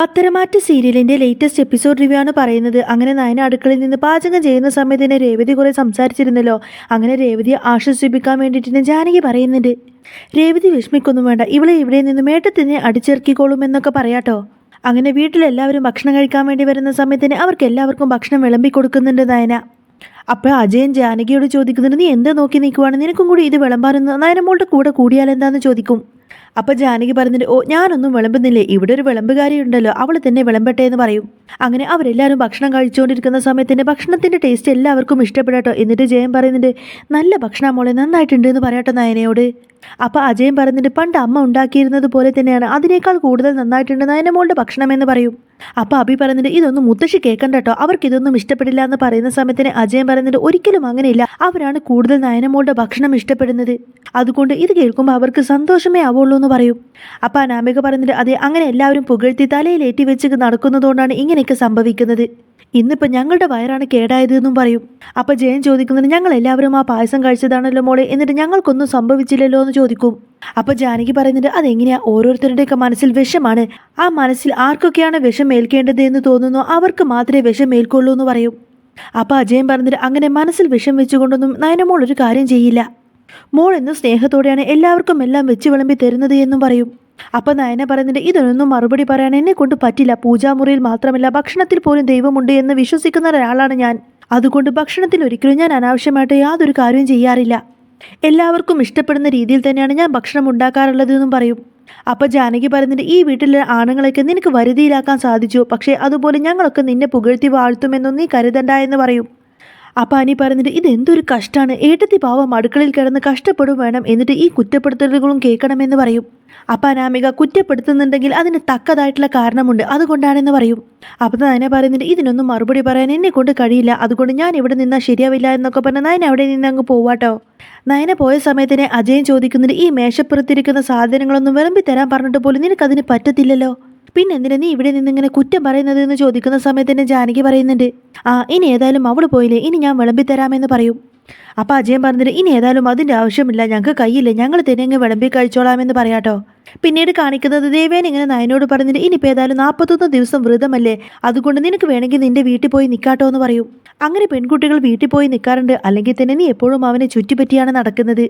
പത്തരമാറ്റ് സീരിയലിന്റെ latest episode review ആണ് പറയുന്നത്. അങ്ങനെ നയന അടുക്കളയിൽ നിന്ന് പാചകം ചെയ്യുന്ന സമയത്ത് തന്നെ രേവതി കുറെ സംസാരിച്ചിരുന്നല്ലോ. അങ്ങനെ രേവതിയെ ആശ്വസിപ്പിക്കാൻ വേണ്ടിയിട്ട് ജാനകി പറയുന്നുണ്ട്. രേവതി വിഷമിക്കൊന്നും വേണ്ട. ഇവളെ ഇവിടെ നിന്ന് മേട്ടത്തിനെ അടിച്ചിറക്കിക്കോളും എന്നൊക്കെ പറയാട്ടോ. അങ്ങനെ വീട്ടിലെല്ലാവരും ഭക്ഷണം കഴിക്കാൻ വേണ്ടി വരുന്ന സമയത്തിന് അവർക്ക് എല്ലാവർക്കും ഭക്ഷണം വിളമ്പി കൊടുക്കുന്നുണ്ട് നയന. അപ്പോൾ അജയൻ ജാനകിയോട് ചോദിക്കുന്നുണ്ട് നീ എന്താ നോക്കി നിൽക്കുവാണ്? നിനക്കും കൂടി ഇത് വിളമ്പാനെന്ന്? നയനമോളുടെ കൂടെ കൂടിയാൽ എന്താന്ന് ചോദിക്കും. അപ്പോൾ ജാനകി പറഞ്ഞിട്ട് ഓ ഞാനൊന്നും വിളമ്പുന്നില്ലേ? ഇവിടെ ഒരു വിളമ്പുകാരി ഉണ്ടല്ലോ അവൾ തന്നെ വിളമ്പട്ടെ എന്ന് പറയും. അങ്ങനെ അവരെല്ലാവരും ഭക്ഷണം കഴിച്ചുകൊണ്ടിരിക്കുന്ന സമയത്തിന്റെ ഭക്ഷണത്തിന്റെ ടേസ്റ്റ് എല്ലാവർക്കും ഇഷ്ടപ്പെടട്ടോ. എന്നിട്ട് ജയൻ പറയുന്നുണ്ട് നല്ല ഭക്ഷണം മോളെ നന്നായിട്ടുണ്ട് എന്ന് പറയാട്ടോ നയനയോട്. അപ്പോൾ അജയൻ പറയുന്നുണ്ട് പണ്ട് അമ്മ ഉണ്ടാക്കിയിരുന്നത് പോലെ തന്നെയാണ്. അതിനേക്കാൾ കൂടുതൽ നന്നായിട്ടുണ്ട് നയന മോളുടെ ഭക്ഷണം എന്ന് പറയും. അപ്പോൾ അഭി പറയുന്നുണ്ട് ഇതൊന്നും മുത്തശ്ശി കേൾക്കണ്ട കേട്ടോ അവർക്ക് ഇതൊന്നും ഇഷ്ടപ്പെടില്ല എന്ന് പറയുന്ന സമയത്തിന് അജയൻ പറയുന്നുണ്ട് ഒരിക്കലും അങ്ങനെയില്ല. അവരാണ് കൂടുതൽ നയനമോളുടെ ഭക്ഷണം ഇഷ്ടപ്പെടുന്നത്. അതുകൊണ്ട് ഇത് കേൾക്കുമ്പോൾ അവർക്ക് സന്തോഷമേ ആവുള്ളൂ എന്ന് പറയും. അപ്പോൾ അനാമിക പറയുന്നത് അതെ അങ്ങനെ എല്ലാവരും പുകഴ്ത്തി തലയിലേറ്റി വെച്ച് നടക്കുന്നതുകൊണ്ടാണ് ഇങ്ങനെയൊക്കെ സംഭവിക്കുന്നത്. ഇന്നിപ്പോൾ ഞങ്ങളുടെ വയറാണ് കേടായത് എന്നും പറയും. അപ്പോൾ ജയൻ ചോദിക്കുന്നത് ഞങ്ങൾ എല്ലാവരും ആ പായസം കഴിച്ചതാണല്ലോ മോളെ എന്നിട്ട് ഞങ്ങൾക്കൊന്നും സംഭവിച്ചില്ലല്ലോ എന്ന് ചോദിക്കും. അപ്പോൾ ജാനകി പറയുന്നുണ്ട് അതെങ്ങനെയാ? ഓരോരുത്തരുടെയൊക്കെ മനസ്സിൽ വിഷമാണ്. ആ മനസ്സിൽ ആർക്കൊക്കെയാണ് വിഷം ഏൽക്കേണ്ടത് എന്ന് തോന്നുന്നു? അവർക്ക് മാത്രമേ വിഷം ഏൽക്കുള്ളൂ എന്ന് പറയും. അപ്പോൾ അജയൻ പറഞ്ഞിട്ട് അങ്ങനെ മനസ്സിൽ വിഷം വെച്ചുകൊണ്ടൊന്നും നയനമോൾ ഒരു കാര്യം ചെയ്യില്ല. മോൾ എന്ന് സ്നേഹത്തോടെയാണ് എല്ലാവർക്കും എല്ലാം വെച്ച് വിളമ്പി തരുന്നത് എന്നും പറയും. അപ്പം നയന പറയുന്നുണ്ട് ഇതിനൊന്നും മറുപടി പറയാൻ എന്നെ കൊണ്ട് പറ്റില്ല. പൂജാമുറിയിൽ മാത്രമല്ല ഭക്ഷണത്തിൽ പോലും ദൈവമുണ്ട് എന്ന് വിശ്വസിക്കുന്ന ഒരാളാണ് ഞാൻ. അതുകൊണ്ട് ഭക്ഷണത്തിൽ ഒരിക്കലും ഞാൻ അനാവശ്യമായിട്ട് യാതൊരു കാര്യവും ചെയ്യാറില്ല. എല്ലാവർക്കും ഇഷ്ടപ്പെടുന്ന രീതിയിൽ തന്നെയാണ് ഞാൻ ഭക്ഷണം ഉണ്ടാക്കാറുള്ളത് എന്നും പറയും. അപ്പം ജാനകി പറയുന്നുണ്ട് ഈ വീട്ടിലെ ആണുങ്ങളെയൊക്കെ നിനക്ക് വരുതിയിലാക്കാൻ സാധിച്ചു. പക്ഷേ അതുപോലെ ഞങ്ങളൊക്കെ നിന്നെ പുകഴ്ത്തി വാഴ്ത്തുമെന്നും നീ കരുതണ്ട എന്ന് പറയും. അപ്പം അനി പറഞ്ഞിട്ട് ഇതെന്തൊരു കഷ്ടമാണ് ഏട്ടത്തി പാവം അടുക്കളയിൽ കിടന്ന് കഷ്ടപ്പെടും വേണം എന്നിട്ട് ഈ കുറ്റപ്പെടുത്തലുകളും കേൾക്കണമെന്ന് പറയും. അപ്പം അനാമിക കുറ്റപ്പെടുത്തുന്നുണ്ടെങ്കിൽ അതിന് തക്കതായിട്ടുള്ള കാരണമുണ്ട്. അതുകൊണ്ടാണെന്ന് പറയും. അപ്പം നയന പറയുന്നുണ്ട് ഇതിനൊന്നും മറുപടി പറയാൻ എന്നെ കൊണ്ട് കഴിയില്ല. അതുകൊണ്ട് ഞാൻ ഇവിടെ നിന്നാൽ ശരിയാവില്ല എന്നൊക്കെ പറഞ്ഞ് നയന അവിടെ നിന്ന് അങ്ങ് പോവാട്ടോ. നയന പോയ സമയത്തിനെ അജയൻ ചോദിക്കുന്നുണ്ട് ഈ മേശപ്പുറത്തിരിക്കുന്ന സാധനങ്ങളൊന്നും വിളമ്പി തരാൻ പറഞ്ഞിട്ട് പോലും നിനക്കതിന് പറ്റത്തില്ലല്ലോ? പിന്നെ എന്തിനാ നീ ഇവിടെ നിന്ന് ഇങ്ങനെ കുറ്റം പറയുന്നത് എന്ന് ചോദിക്കുന്ന സമയത്ത് തന്നെ ജാനകി പറയുന്നുണ്ട്. ആ ഇനി ഏതായാലും അവൾ പോയില്ലേ? ഇനി ഞാൻ വിളമ്പി തരാമെന്ന് പറയും. അപ്പോൾ അജയൻ പറഞ്ഞിട്ട് ഇനി ഏതായാലും അതിന്റെ ആവശ്യമില്ല ഞങ്ങൾക്ക് കയ്യില്ല? ഞങ്ങൾ തന്നെ അങ്ങ് വിളമ്പി കഴിച്ചോളാമെന്ന് പറയാട്ടോ. പിന്നീട് കാണിക്കുന്നത് ദേവേൻ ഇങ്ങനെ നയനോട് പറഞ്ഞിട്ട് ഇനിയിപ്പോൾ ഏതായാലും നാൽപ്പത്തൊന്ന് ദിവസം വ്രതമല്ലേ? അതുകൊണ്ട് നിനക്ക് വേണമെങ്കിൽ നിന്റെ വീട്ടിൽ പോയി നിൽക്കാട്ടോ എന്ന് പറയും. അങ്ങനെ പെൺകുട്ടികൾ വീട്ടിൽ പോയി നിൽക്കാറുണ്ട് അല്ലെങ്കിൽ തന്നെ നീ എപ്പോഴും അവനെ ചുറ്റിപ്പറ്റിയാണ് നടക്കുന്നത്.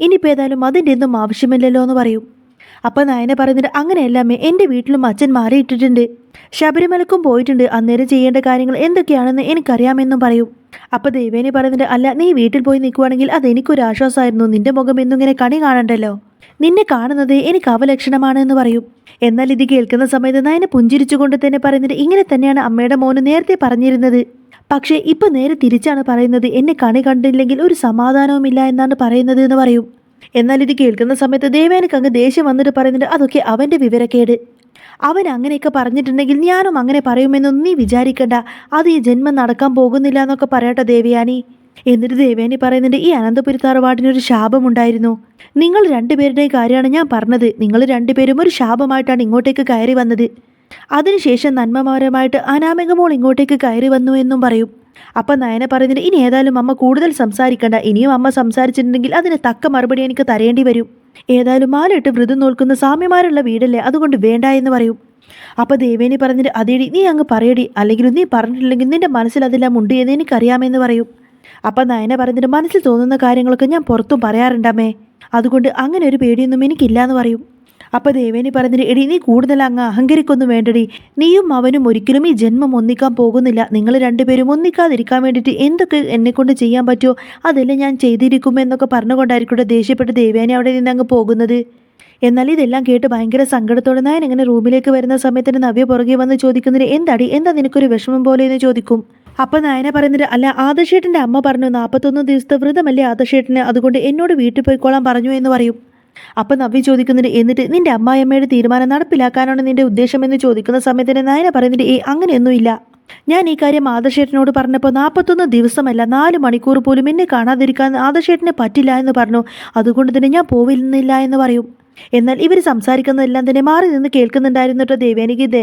ഇനിയിപ്പോൾ ഏതായാലും അതിന്റെ ഒന്നും ആവശ്യമില്ലല്ലോ എന്ന് പറയും. അപ്പം നയന പറയുന്നുണ്ട് അങ്ങനെയല്ലമ്മേ എന്റെ വീട്ടിലും അച്ഛൻ മാറിയിട്ടിട്ടുണ്ട്. ശബരിമലക്കും പോയിട്ടുണ്ട്. അന്നേരം ചെയ്യേണ്ട കാര്യങ്ങൾ എന്തൊക്കെയാണെന്ന് എനിക്കറിയാമെന്നും പറയും. അപ്പോൾ ദേവേനി പറയുന്നുണ്ട് അല്ല നീ വീട്ടിൽ പോയി നിൽക്കുവാണെങ്കിൽ അത് എനിക്കൊരു ആശ്വാസമായിരുന്നു നിന്റെ മുഖം എന്നും ഇങ്ങനെ കണി കാണണ്ടല്ലോ. നിന്നെ കാണുന്നത് എനിക്ക് അവലക്ഷണമാണ് എന്ന് പറയും. എന്നാൽ ഇത് കേൾക്കുന്ന സമയത്ത് നയന പുഞ്ചിരിച്ചുകൊണ്ട് തന്നെ പറയുന്നത് ഇങ്ങനെ തന്നെയാണ് അമ്മയുടെ മോന് നേരത്തെ പറഞ്ഞിരുന്നത്. പക്ഷേ ഇപ്പൊ നേരെ തിരിച്ചാണ് പറയുന്നത്. എന്നെ കണി കണ്ടില്ലെങ്കിൽ ഒരു സമാധാനവുമില്ല എന്നാണ് പറയുന്നത് എന്ന് പറയും. എന്നാൽ ഇത് കേൾക്കുന്ന സമയത്ത് ദേവേനക്ക് അങ്ങ് ദേഷ്യം വന്നിട്ട് പറയുന്നുണ്ട് അതൊക്കെ അവന്റെ വിവരക്കേട്. അവൻ അങ്ങനെയൊക്കെ പറഞ്ഞിട്ടുണ്ടെങ്കിൽ ഞാനും അങ്ങനെ പറയുമെന്നൊന്നും നീ വിചാരിക്കണ്ട. അത് ഈ ജന്മം നടക്കാൻ പോകുന്നില്ല എന്നൊക്കെ പറയട്ടെ ദേവയാനി. എന്നിട്ട് ദേവേനി പറയുന്നുണ്ട് ഈ അനന്തപുരി തറവാടിനൊരു ശാപമുണ്ടായിരുന്നു. നിങ്ങൾ രണ്ടുപേരുടെയും കാര്യമാണ് ഞാൻ പറഞ്ഞത്. നിങ്ങൾ രണ്ടുപേരും ഒരു ശാപമായിട്ടാണ് ഇങ്ങോട്ടേക്ക് കയറി വന്നത്. അതിനുശേഷം നന്മമാരമായിട്ട് അനാമികമോൾ ഇങ്ങോട്ടേക്ക് കയറി വന്നു എന്നും പറയും. അപ്പം നയന പറയുന്നുണ്ട് ഇനി ഏതായാലും അമ്മ കൂടുതൽ സംസാരിക്കണ്ട. ഇനിയും അമ്മ സംസാരിച്ചിട്ടുണ്ടെങ്കിൽ അതിന് തക്ക മറുപടി എനിക്ക് തരേണ്ടി വരും. ഏതായാലും മാലയിട്ട് വ്രതം നോൽക്കുന്ന സാമ്യമാരുള്ള വീടല്ലേ? അതുകൊണ്ട് വേണ്ട എന്ന് പറയും. അപ്പോൾ ദേവേനി പറഞ്ഞിട്ട് അതേടി നീ അങ്ങ് പറയടി. അല്ലെങ്കിൽ നീ പറഞ്ഞിട്ടില്ലെങ്കിൽ നിന്റെ മനസ്സിൽ അതെല്ലാം ഉണ്ട് എന്ന് എനിക്കറിയാമെന്ന് പറയും. അപ്പം നയന പറഞ്ഞിട്ട് മനസ്സിൽ തോന്നുന്ന കാര്യങ്ങളൊക്കെ ഞാൻ പുറത്തും പറയാറുണ്ടമ്മേ. അതുകൊണ്ട് അങ്ങനെ ഒരു പേടിയൊന്നും എനിക്കില്ല എന്ന് പറയും. അപ്പോൾ ദേവേനി പറഞ്ഞിട്ട് എടി നീ കൂടുതൽ അങ്ങ് അഹങ്കരിക്കൊന്നും വേണ്ടടി. നീയും അവനും ഒരിക്കലും ഈ ജന്മം ഒന്നിക്കാൻ പോകുന്നില്ല. നിങ്ങൾ രണ്ടുപേരും ഒന്നിക്കാതിരിക്കാൻ വേണ്ടിയിട്ട് എന്തൊക്കെ എന്നെക്കൊണ്ട് ചെയ്യാൻ പറ്റുമോ അതെല്ലാം ഞാൻ ചെയ്തിരിക്കും എന്നൊക്കെ പറഞ്ഞുകൊണ്ടായിരിക്കും ദേഷ്യപ്പെട്ട് ദേവേനി അവിടെ നിന്ന് അങ്ങ് പോകുന്നത്. എന്നാൽ ഇതെല്ലാം കേട്ട് ഭയങ്കര സങ്കടത്തോടെ നായൻ ഇങ്ങനെ റൂമിലേക്ക് വരുന്ന സമയത്തിന് നവ്യ പുറകെ വന്ന് ചോദിക്കുന്നതിന് എന്താടി? എന്താ നിനക്കൊരു വിഷമം പോലെ? എന്ന് ചോദിക്കും. അപ്പം നായന പറയുന്നത് അല്ല ആദർശേട്ടന്റെ അമ്മ പറഞ്ഞു നാൽപ്പത്തൊന്ന് ദിവസത്തെ വ്രതമല്ലേ ആദർശേട്ടന്? അതുകൊണ്ട് എന്നോട് വീട്ടിൽ പോയിക്കോളാൻ പറഞ്ഞു എന്ന് പറയും. അപ്പം നവ്യ ചോദിക്കുന്നുണ്ട് എന്നിട്ട് നിന്റെ അമ്മായിയമ്മയുടെ തീരുമാനം നടപ്പിലാക്കാനാണ് നിന്റെ ഉദ്ദേശമെന്ന് ചോദിക്കുന്ന സമയത്തിന് നായന പറയുന്നുണ്ട് ഏ അങ്ങനെയൊന്നുമില്ല. ഞാൻ ഈ കാര്യം ആദർശേട്ടനോട് പറഞ്ഞപ്പോൾ നാൽപ്പത്തൊന്ന് ദിവസമല്ല നാല് മണിക്കൂർ പോലും എന്നെ കാണാതിരിക്കാൻ ആദർശേട്ടന് പറ്റില്ല എന്ന് പറഞ്ഞു. അതുകൊണ്ട് തന്നെ ഞാൻ പോവില്ല എന്ന് പറയും. എന്നാൽ ഇവർ സംസാരിക്കുന്നതെല്ലാം തന്നെ മാറി നിന്ന് കേൾക്കുന്നുണ്ടായിരുന്നു കേട്ടോ ദേവേനിക്ക് ഇത്.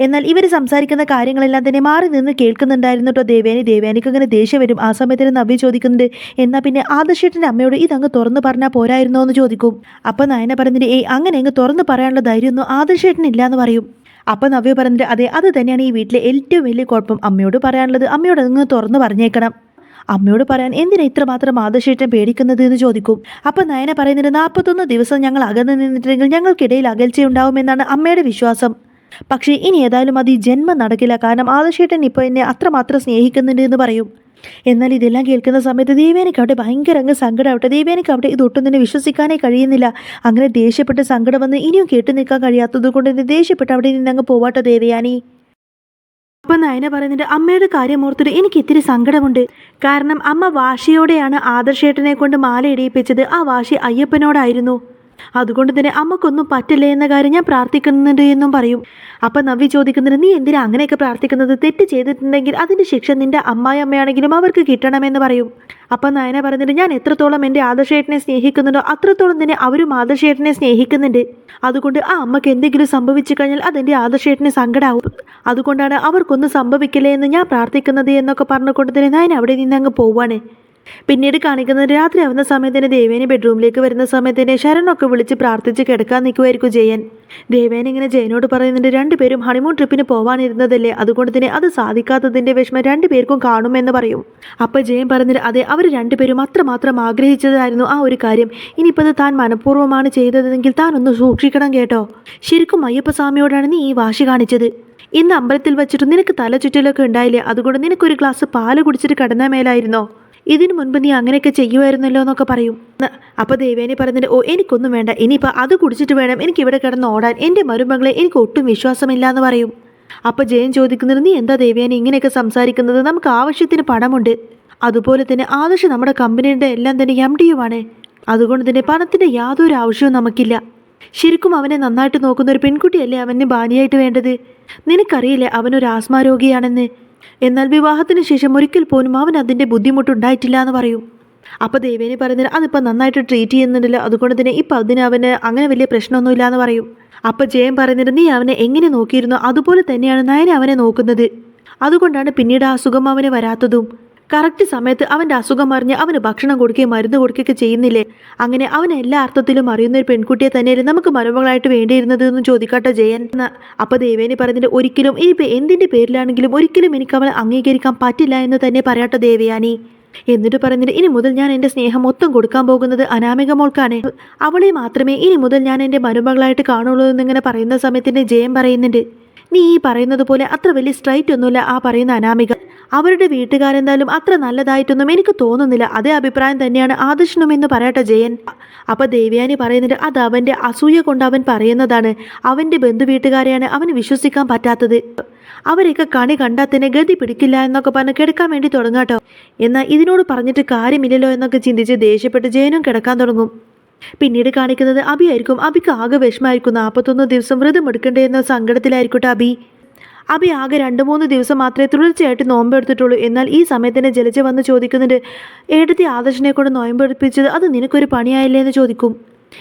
എന്നാൽ ഇവർ സംസാരിക്കുന്ന കാര്യങ്ങളെല്ലാം തന്നെ മാറി നിന്ന് കേൾക്കുന്നുണ്ടായിരുന്നു കേട്ടോ ദേവേനി ദേവേനിക്ക് അങ്ങനെ ദേഷ്യം വരും. ആ സമയത്തിന് നവ്യ ചോദിക്കുന്നുണ്ട് എന്നാൽ പിന്നെ ആദർശേട്ടന്റെ അമ്മയോട് ഇതങ്ങ് തുറന്ന് പറഞ്ഞാൽ പോരായിരുന്നോ? എന്ന് ചോദിക്കും. അപ്പം നയന പറഞ്ഞിട്ട് ഏയ് അങ്ങനെ അങ്ങ് തുറന്ന് പറയാനുള്ള ധൈര്യമൊന്നും ആദർശേട്ടനില്ല എന്ന് പറയും. അപ്പം നവ്യ പറഞ്ഞിട്ട് അതെ അത് തന്നെയാണ് ഈ വീട്ടിലെ ഏറ്റവും വലിയ കുഴപ്പം അമ്മയോട് പറയാനുള്ളത്. അമ്മയോട് അങ്ങ് തുറന്ന് പറഞ്ഞേക്കണം. അമ്മയോട് പറയാൻ എന്തിനാ ഇത്രമാത്രം ആദർശേട്ടൻ പേടിക്കുന്നത് എന്ന് ചോദിക്കും. അപ്പം നയന പറയുന്നത് നാൽപ്പത്തൊന്ന് ദിവസം ഞങ്ങൾ അകന്ന് നിന്നിട്ടുണ്ടെങ്കിൽ ഞങ്ങൾക്കിടയിൽ അകൽച്ചയുണ്ടാവുമെന്നാണ് അമ്മയുടെ വിശ്വാസം. പക്ഷേ ഇനി ഏതായാലും അത് ഈ ജന്മം നടക്കില്ല. കാരണം ആദശേട്ടൻ ഇപ്പോൾ എന്നെ അത്രമാത്രം സ്നേഹിക്കുന്നുണ്ട് എന്ന് പറയും. എന്നാൽ ഇതെല്ലാം കേൾക്കുന്ന സമയത്ത് ദേവേനയ്ക്ക് അവിടെ ഭയങ്കര അങ്ങ് സങ്കടമാവട്ടെ. ദേവേനയ്ക്ക് അവിടെ ഇതൊട്ടും തന്നെ വിശ്വസിക്കാനേ കഴിയുന്നില്ല. അങ്ങനെ ദേഷ്യപ്പെട്ട് സങ്കടം വന്ന് ഇനിയും കേട്ടു നിൽക്കാൻ കഴിയാത്തത് കൊണ്ട് ദേഷ്യപ്പെട്ട് അവിടെ നിന്ന് അങ്ങ് പോവാട്ടോ ദേവയാനി. അപ്പം നയന പറയുന്നുണ്ട് അമ്മയുടെ കാര്യം ഓർത്തിട്ട് എനിക്ക് ഇത്തിരി സങ്കടമുണ്ട്. കാരണം അമ്മ വാശിയോടെയാണ് ആദർശേട്ടനെ കൊണ്ട് മാല ഇടിയിപ്പിച്ചത്. ആ വാശി അയ്യപ്പനോടായിരുന്നു. അതുകൊണ്ട് തന്നെ അമ്മക്കൊന്നും പറ്റില്ല എന്ന കാര്യം ഞാൻ പ്രാർത്ഥിക്കുന്നുണ്ട് എന്നും പറയും. അപ്പം നവ്യ ചോദിക്കുന്നുണ്ട് നീ എന്തിനാ അങ്ങനെയൊക്കെ പ്രാർത്ഥിക്കുന്നത്? തെറ്റ് ചെയ്തിട്ടുണ്ടെങ്കിൽ അതിന്റെ ശിക്ഷ നിന്റെ അമ്മായിയമ്മയാണെങ്കിലും അവർക്ക് കിട്ടണമെന്ന് പറയും. അപ്പം നയന പറയുന്നുണ്ട് ഞാൻ എത്രത്തോളം എന്റെ ആദർശേട്ടനെ സ്നേഹിക്കുന്നുണ്ടോ അത്രത്തോളം തന്നെ അവരും ആദർശേട്ടനെ സ്നേഹിക്കുന്നുണ്ട്. അതുകൊണ്ട് ആ അമ്മയ്ക്ക് എന്തെങ്കിലും സംഭവിച്ചു കഴിഞ്ഞാൽ അതെന്റെ ആദർശേട്ടന് സങ്കടാവും. അതുകൊണ്ടാണ് അവർക്കൊന്നും സംഭവിക്കില്ലേ എന്ന് ഞാൻ പ്രാർത്ഥിക്കുന്നത് എന്നൊക്കെ പറഞ്ഞുകൊണ്ട് തന്നെ നയന അവിടെ നിന്ന് അങ്ങ് പോവാണ്. പിന്നീട് കാണിക്കുന്നത് രാത്രി ആവുന്ന സമയത്തിന് ദേവേനെ ബെഡ്റൂമിലേക്ക് വരുന്ന സമയത്തിന് ശരണൊക്കെ വിളിച്ച് പ്രാർത്ഥിച്ച് കിടക്കാൻ നിൽക്കുമായിരിക്കും ജയൻ. ദേവേൻ ഇങ്ങനെ ജയനോട് പറയുന്നുണ്ട് രണ്ടുപേരും ഹണിമൂൺ ട്രിപ്പിന് പോവാനിരുന്നതല്ലേ? അതുകൊണ്ട് തന്നെ അത് സാധിക്കാത്തതിന്റെ വിഷമം രണ്ടുപേർക്കും കാണുമെന്ന് പറയും. അപ്പോൾ ജയൻ പറഞ്ഞിട്ട് അതെ അവർ രണ്ടുപേരും അത്രമാത്രം ആഗ്രഹിച്ചതായിരുന്നു ആ ഒരു കാര്യം. ഇനിയിപ്പോൾ താൻ മനഃപൂർവമാണ് ചെയ്തതെങ്കിൽ താൻ ഒന്ന് സൂക്ഷിക്കണം കേട്ടോ. ശരിക്കും അയ്യപ്പസ്വാമിയോടാണ് നീ ഈ വാശി കാണിച്ചത്. ഇന്ന് അമ്പലത്തിൽ വെച്ചിട്ട് നിനക്ക് തല തലചുറ്റലൊക്കെ ഉണ്ടായില്ലേ? അതുകൊണ്ട് നിനക്കൊരു ഗ്ലാസ് പാൽ കുടിച്ചിട്ട് കിടന്ന മേലായിരുന്നോ? ഇതിനു മുൻപ് നീ അങ്ങനെയൊക്കെ ചെയ്യുമായിരുന്നല്ലോ എന്നൊക്കെ പറയും. അപ്പോൾ അപ്പൊ ദേവേനി പറഞ്ഞിട്ട് ഓ എനിക്കൊന്നും വേണ്ട. ഇനിയിപ്പോൾ അത് കുടിച്ചിട്ട് വേണം. എനിക്ക് ഇവിടെ കിടന്ന് ഓടാൻ. എന്റെ മരുമകളെ എനിക്ക് ഒട്ടും വിശ്വാസമില്ല എന്ന് പറയും. അപ്പൊ ജയൻ ചോദിക്കുന്നത് നീ എന്താ ദേവേനി ഇങ്ങനെയൊക്കെ സംസാരിക്കുന്നത്? നമുക്ക് ആവശ്യത്തിന് പണമുണ്ട്. അതുപോലെ തന്നെ ആദർശ് നമ്മുടെ കമ്പനിയുടെ എല്ലാം തന്നെ എം ഡിയുമാണ് അതുകൊണ്ട് തന്നെ പണത്തിന്റെ യാതൊരു ആവശ്യവും നമുക്കില്ല. ശരിക്കും അവനെ നന്നായിട്ട് നോക്കുന്ന ഒരു പെൺകുട്ടിയല്ലേ അവന് ഭാര്യയായിട്ട് വേണ്ടത്? നിനക്കറിയില്ലേ അവനൊരു ആസ്മാ രോഗിയാണെന്ന് എന്നാൽ വിവാഹത്തിന് ശേഷം ഒരിക്കൽ പോലും അവൻ അതിന്റെ ബുദ്ധിമുട്ടുണ്ടായിട്ടില്ല എന്ന് പറയും. അപ്പോൾ ദേവേനി പറയുന്നത് അതിപ്പോൾ നന്നായിട്ട് ട്രീറ്റ് ചെയ്യുന്നുണ്ടല്ലോ. അതുകൊണ്ട് തന്നെ ഇപ്പം അതിന് അവന് അങ്ങനെ വലിയ പ്രശ്നമൊന്നുമില്ല എന്ന് പറയും. അപ്പോൾ ജയൻ പറയുന്നത് നീ അവനെ എങ്ങനെ നോക്കിയിരുന്നോ? അതുപോലെ തന്നെയാണ് നയന അവനെ നോക്കുന്നത്. അതുകൊണ്ടാണ് പിന്നീട് അസുഖം അവന് വരാത്തതും. കറക്റ്റ് സമയത്ത് അവന്റെ അസുഖം അറിഞ്ഞ് അവന് ഭക്ഷണം കൊടുക്കുകയും മരുന്ന് കൊടുക്കുകയൊക്കെ ചെയ്യുന്നില്ലേ? അങ്ങനെ അവൻ എല്ലാ അർത്ഥത്തിലും അറിയുന്ന ഒരു പെൺകുട്ടിയെ തന്നെയല്ലേ നമുക്ക് മരുമകളായിട്ട് വേണ്ടിയിരുന്നത് എന്ന് ചോദിക്കട്ടെ ജയൻ. അപ്പോൾ ദേവേനി പറഞ്ഞിട്ട് ഒരിക്കലും ഇനിയിപ്പോൾ എന്തിന്റെ പേരിലാണെങ്കിലും ഒരിക്കലും എനിക്ക് അവളെ അംഗീകരിക്കാൻ പറ്റില്ല എന്ന് തന്നെ പറയട്ടെ ദേവയാനി. എന്നിട്ട് പറഞ്ഞിട്ട് ഇനി മുതൽ ഞാൻ എന്റെ സ്നേഹം മൊത്തം കൊടുക്കാൻ പോകുന്നത് അനാമിക മോൾക്കാണ്. അവളെ മാത്രമേ ഇനി മുതൽ ഞാൻ എന്റെ മരുമകളായിട്ട് കാണുള്ളൂ എന്നിങ്ങനെ പറയുന്ന സമയത്തിന്റെ ജയം പറയുന്നുണ്ട്. നീ ഈ പറയുന്നത് പോലെ അത്ര വലിയ സ്ട്രൈറ്റ് ഒന്നുമില്ല ആ പറയുന്ന അനാമിക. അവരുടെ വീട്ടുകാരെന്തായാലും അത്ര നല്ലതായിട്ടൊന്നും എനിക്ക് തോന്നുന്നില്ല. അതേ അഭിപ്രായം തന്നെയാണ് ആദർശനും എന്ന് പറയട്ടെ ജയൻ. അപ്പൊ ദേവ്യാനി പറയുന്നത് അത് അവന്റെ അസൂയ കൊണ്ട് അവൻ പറയുന്നതാണ്. അവന്റെ ബന്ധു വീട്ടുകാരെയാണ് അവന് വിശ്വസിക്കാൻ പറ്റാത്തത്. അവരെയൊക്കെ കണി കണ്ടാൽ തന്നെ ഗതി പിടിക്കില്ല എന്നൊക്കെ പറഞ്ഞ് കിടക്കാൻ വേണ്ടി തുടങ്ങാട്ടോ എന്നാൽ ഇതിനോട് പറഞ്ഞിട്ട് കാര്യമില്ലല്ലോ എന്നൊക്കെ ചിന്തിച്ച് ദേഷ്യപ്പെട്ട് ജയനും കിടക്കാൻ തുടങ്ങും. പിന്നീട് കാണിക്കുന്നത് അബി ആയിരിക്കും. അബിക്ക് ആകെ വിഷമായിരിക്കും നാൽപ്പത്തൊന്ന് ദിവസം വ്രതം എടുക്കണ്ടേ എന്ന സങ്കടത്തിലായിരിക്കട്ടെ അബി. അബി ആകെ രണ്ട് മൂന്ന് ദിവസം മാത്രമേ തുടർച്ചയായിട്ട് നോമ്പെടുത്തിട്ടുള്ളൂ എന്നാൽ ഈ സമയത്തിനെ ജലജ വന്ന് ചോദിക്കുന്നുണ്ട് ഏടത്തി ആദർശനെ കൊണ്ട് നോയമ്പെടുപ്പിച്ചത് അത് നിനക്കൊരു പണിയായില്ലേ? എന്ന് ചോദിക്കും.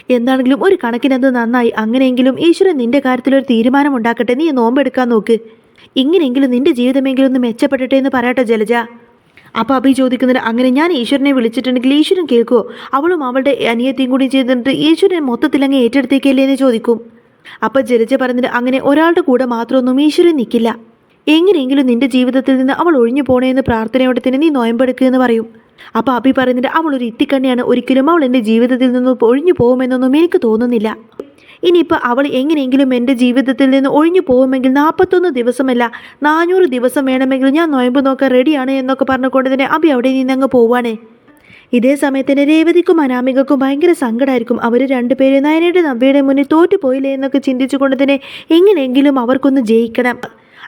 എന്താണെങ്കിലും ഒരു കണക്കിനത് നന്നായി? അങ്ങനെയെങ്കിലും ഈശ്വരൻ നിന്റെ കാര്യത്തിൽ ഒരു തീരുമാനം ഉണ്ടാക്കട്ടെ. നീ നോമ്പെടുക്കാൻ നോക്ക്. ഇങ്ങനെയെങ്കിലും നിന്റെ ജീവിതമെങ്കിലും ഒന്ന് മെച്ചപ്പെടട്ടെ എന്ന് പറയട്ടെ ജലജ. അപ്പോൾ അഭി ചോദിക്കുന്നത് അങ്ങനെ ഞാൻ ഈശ്വരനെ വിളിച്ചിട്ടുണ്ടെങ്കിൽ ഈശ്വരൻ കേൾക്കുമോ അവളും അവളുടെ അനിയത്തിയും കൂടി ചെയ്തിട്ട് ഈശ്വരൻ മൊത്തത്തിൽ അങ്ങ് ഏറ്റെടുത്തേക്കല്ലേ എന്ന് ചോദിക്കും. അപ്പോൾ ജലജ പറഞ്ഞിട്ട് അങ്ങനെ ഒരാളുടെ കൂടെ മാത്രമൊന്നും ഈശ്വരൻ നിൽക്കില്ല എങ്ങനെയെങ്കിലും നിന്റെ ജീവിതത്തിൽ നിന്ന് അവൾ ഒഴിഞ്ഞു പോണേ എന്ന് പ്രാർത്ഥനയോടെ തന്നെ നീ നോയമ്പെടുക്കുക എന്ന് പറയും. അപ്പോൾ അഭി പറയുന്നുണ്ട് അവൾ ഒരു ഇത്തിക്കണ്ണിയാണ് ഒരിക്കലും അവൾ എന്റെ ജീവിതത്തിൽ നിന്ന് ഒഴിഞ്ഞു പോകുമെന്നൊന്നും എനിക്ക് തോന്നുന്നില്ല. ഇനിയിപ്പോൾ അവൾ എങ്ങനെയെങ്കിലും എന്റെ ജീവിതത്തിൽ നിന്ന് ഒഴിഞ്ഞു പോകുമെങ്കിൽ നാൽപ്പത്തൊന്ന് ദിവസമല്ല നാനൂറ് ദിവസം വേണമെങ്കിൽ ഞാൻ നോയമ്പ് നോക്കാൻ റെഡിയാണ് എന്നൊക്കെ പറഞ്ഞുകൊണ്ട് തന്നെ അബി അവിടെ നിന്നങ്ങ് പോവാണ്. ഇതേ സമയത്തിന് രേവതിക്കും അനാമികക്കും ഭയങ്കര സങ്കടമായിരിക്കും അവർ രണ്ടുപേരും നയനയുടെ നവ്യയുടെ മുന്നിൽ തോറ്റുപോയില്ലേ എന്നൊക്കെ ചിന്തിച്ചുകൊണ്ട് തന്നെ എങ്ങനെയെങ്കിലും അവർക്കൊന്ന് ജയിക്കണം.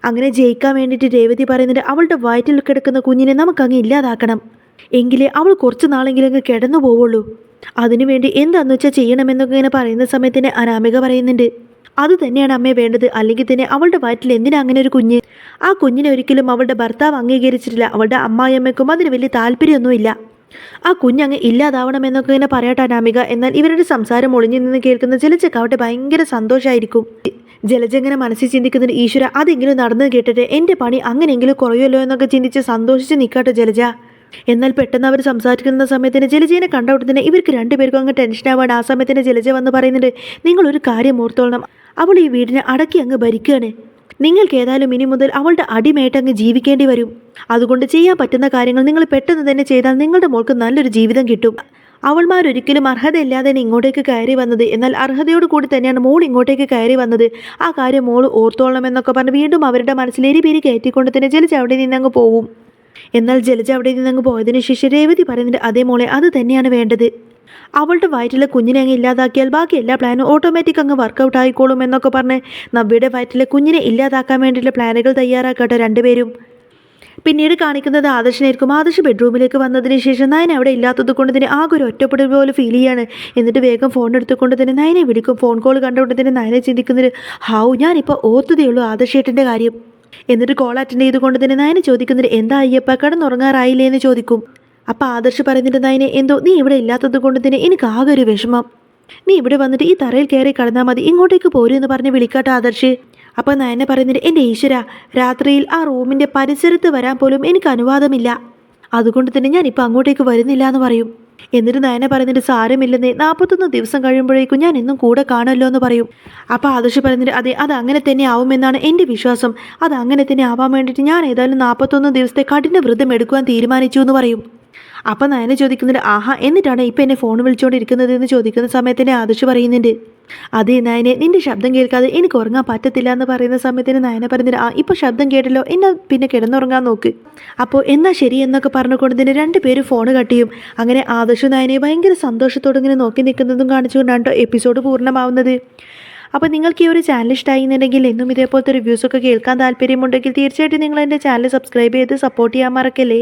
അങ്ങനെ ജയിക്കാൻ വേണ്ടിയിട്ട് രേവതി പറയുന്നുണ്ട് അവളുടെ വയറ്റിൽ കിടക്കുന്ന കുഞ്ഞിനെ നമുക്കങ്ങ് ഇല്ലാതാക്കണം. എങ്കിലേ അവൾ കുറച്ച് നാളെങ്കിലും അങ്ങ് കിടന്നു പോവുള്ളൂ. അതിനുവേണ്ടി എന്താന്ന് വെച്ചാൽ ചെയ്യണമെന്നൊക്കെ ഇങ്ങനെ പറയുന്ന സമയത്തിന് അനാമിക പറയുന്നുണ്ട്. അത് തന്നെയാണ് അമ്മയെ വേണ്ടത്. അല്ലെങ്കിൽ തന്നെ അവളുടെ വയറ്റിൽ എന്തിനാ അങ്ങനെ ഒരു കുഞ്ഞ്? ആ കുഞ്ഞിനെ ഒരിക്കലും അവളുടെ ഭർത്താവ് അംഗീകരിച്ചിട്ടില്ല. അവളുടെ അമ്മായിയമ്മയ്ക്കും അതിന് വലിയ താല്പര്യമൊന്നുമില്ല. ആ കുഞ്ഞങ്ങ് ഇല്ലാതാവണമെന്നൊക്കെ ഇങ്ങനെ പറയട്ടെ അനാമിക. എന്നാൽ ഇവരുടെ സംസാരം ഒളിഞ്ഞു നിന്ന് കേൾക്കുന്ന ജലജക്ക് അവിടെ ഭയങ്കര സന്തോഷമായിരിക്കും ജലജങ്ങനെ മനസ്സിൽ ചിന്തിക്കുന്നതിന് ഈശ്വര അതെങ്കിലും നടന്നു കേട്ടിട്ട് എന്റെ പണി അങ്ങനെയെങ്കിലും കുറയുമല്ലോ എന്നൊക്കെ ചിന്തിച്ച് സന്തോഷിച്ച് നിൽക്കട്ടെ ജലജ. എന്നാൽ പെട്ടെന്ന് അവർ സംസാരിക്കുന്ന സമയത്തിന് ജലജയെ കണ്ട ഉടനെ ഇവർക്ക് രണ്ടുപേർക്കും അങ്ങ് ടെൻഷനാവാണ് ആ സമയത്തിന് ജലജ വന്ന് പറയുന്നുണ്ട് നിങ്ങളൊരു കാര്യം ഓർത്തോളണം. അവൾ ഈ വീടിനെ അടക്കി അങ്ങ് ഭരിക്കുകയാണ്. നിങ്ങൾക്ക് ഏതായാലും ഇനി മുതൽ അവളുടെ അടിമയായിട്ട് അങ്ങ് ജീവിക്കേണ്ടി വരും. അതുകൊണ്ട് ചെയ്യാൻ പറ്റുന്ന കാര്യങ്ങൾ നിങ്ങൾ പെട്ടെന്ന് തന്നെ ചെയ്താൽ നിങ്ങളുടെ മോൾക്ക് നല്ലൊരു ജീവിതം കിട്ടും. അവൾമാർ ഒരിക്കലും അവൾമാരൊരിക്കലും തന്നെ ഇങ്ങോട്ടേക്ക് കയറി വന്നത്. എന്നാൽ അർഹതയോട് കൂടി തന്നെയാണ് മോൾ ഇങ്ങോട്ടേക്ക് കയറി വന്നത്. ആ കാര്യം മോൾ ഓർത്തോളണം എന്നൊക്കെ പറഞ്ഞ് വീണ്ടും അവരുടെ മനസ്സിൽ എരിപേരി കയറ്റിക്കൊണ്ട് തന്നെ ജലിച്ച് അവിടെ നിന്ന് അങ്ങ് പോവും. എന്നാൽ ജലജ അവിടെ നിന്നങ്ങ് പോയതിനു ശേഷം രേവതി പറയുന്നുണ്ട് അതേ മോളെ അത് തന്നെയാണ് വേണ്ടത്. അവളുടെ വയറ്റിലെ കുഞ്ഞിനെ അങ്ങ് ഇല്ലാതാക്കിയാൽ ബാക്കി എല്ലാ പ്ലാനും ഓട്ടോമാറ്റിക് അങ്ങ് വർക്കൗട്ട് ആയിക്കോളും എന്നൊക്കെ പറഞ്ഞ് നവ്യയുടെ വയറ്റിലെ കുഞ്ഞിനെ ഇല്ലാതാക്കാൻ വേണ്ടിയിട്ടുള്ള പ്ലാനുകൾ തയ്യാറാക്കട്ടെ രണ്ടുപേരും. പിന്നീട് കാണിക്കുന്നത് ആദർശനായിരിക്കും. ആദർശ് ബെഡ്റൂമിലേക്ക് വന്നതിന് ശേഷം നയൻ അവിടെ ഇല്ലാത്തത് കൊണ്ട് തന്നെ ആകെ ഒരു ഒറ്റപ്പെടൽ പോലെ ഫീൽ ചെയ്യാണ്. എന്നിട്ട് വേഗം ഫോൺ എടുത്തുകൊണ്ട് തന്നെ നയനെ വിളിക്കും. ഫോൺ കോൾ കണ്ടുകൊണ്ട് തന്നെ നയനെ ചിന്തിക്കുന്നത് ഹൗ ഞാനിപ്പോൾ ഓർത്തതേ ഉള്ളൂ ആദർശേട്ടന്റെ കാര്യം. എന്നിട്ട് കോൾ അറ്റൻഡ് ചെയ്തുകൊണ്ട് തന്നെ നയനെ ചോദിക്കുന്നത് എന്താ അയ്യപ്പ കിടന്നുറങ്ങാറായില്ലേ? എന്ന് ചോദിക്കും. അപ്പോൾ ആദർശ് പറയുന്നുണ്ട് നയനെ എന്തോ നീ ഇവിടെ ഇല്ലാത്തത് കൊണ്ട് തന്നെ എനിക്ക് ആകെ ഒരു വിഷമം. നീ ഇവിടെ വന്നിട്ട് ഈ തറയിൽ കയറി കിടന്നാൽ മതി ഇങ്ങോട്ടേക്ക് പോരൂ എന്ന് പറഞ്ഞ് വിളിക്കാട്ടോ ആദർശ്. അപ്പോൾ നയന പറയുന്നുണ്ട് എന്റെ ഈശ്വര രാത്രിയിൽ ആ റൂമിന്റെ പരിസരത്ത് വരാൻ പോലും എനിക്ക് അനുവാദമില്ല. അതുകൊണ്ട് തന്നെ ഞാനിപ്പോൾ അങ്ങോട്ടേക്ക് വരുന്നില്ല എന്ന് പറയും. എന്നിട്ട് നയന പറയുന്നുണ്ട് സാരമില്ലെന്നേ. നാൽപ്പത്തൊന്ന് ദിവസം കഴിയുമ്പോഴേക്കും ഞാൻ ഇന്നും കൂടെ കാണുമല്ലോ എന്ന് പറയും. അപ്പോൾ ആദർശ് പറയുന്നുണ്ട് അതെ അത് അങ്ങനെ തന്നെ ആവുമെന്നാണ് എന്റെ വിശ്വാസം. അത് അങ്ങനെ തന്നെ ആവാൻ വേണ്ടിയിട്ട് ഞാൻ ഏതായാലും നാൽപ്പത്തൊന്ന് ദിവസത്തെ കഠിന വ്രതം എടുക്കുവാൻ തീരുമാനിച്ചു എന്ന് പറയും. അപ്പം നയന ചോദിക്കുന്നുണ്ട് ആഹാ എന്നിട്ടാണ് ഇപ്പം എന്നെ ഫോൺ വിളിച്ചുകൊണ്ടിരിക്കുന്നത് എന്ന് ചോദിക്കുന്ന സമയത്തിന് ആദർശ് പറയുന്നുണ്ട് അതേ നയനെ നിന്റെ ശബ്ദം കേൾക്കാതെ എനിക്ക് ഉറങ്ങാൻ പറ്റത്തില്ല എന്ന് പറയുന്ന സമയത്തിന് നയന പറഞ്ഞിട്ട് ആ ഇപ്പോൾ ശബ്ദം കേട്ടല്ലോ എന്നാ പിന്നെ കിടന്നുറങ്ങാൻ നോക്ക്. അപ്പോൾ എന്നാ ശരി എന്നൊക്കെ പറഞ്ഞുകൊണ്ട് തന്നെ രണ്ട് പേര് ഫോൺ കട്ട് ചെയ്യും. അങ്ങനെ ആദർശ് നയനെ ഭയങ്കര സന്തോഷത്തോടെ ഇങ്ങനെ നോക്കി നിൽക്കുന്നതും കാണിച്ചുകൊണ്ടാണ് എപ്പിസോഡ് പൂർണമാവുന്നത്. അപ്പോൾ നിങ്ങൾക്ക് ഈ ഒരു ചാനൽ ഇഷ്ടമായിരുന്നുണ്ടെങ്കിൽ എന്നും ഇതേപോലത്തെ റിവ്യൂസൊക്കെ കേൾക്കാൻ താല്പര്യമുണ്ടെങ്കിൽ തീർച്ചയായിട്ടും നിങ്ങൾ എന്റെ ചാനൽ സബ്സ്ക്രൈബ് ചെയ്ത് സപ്പോർട്ട് ചെയ്യാൻ മറക്കല്ലേ?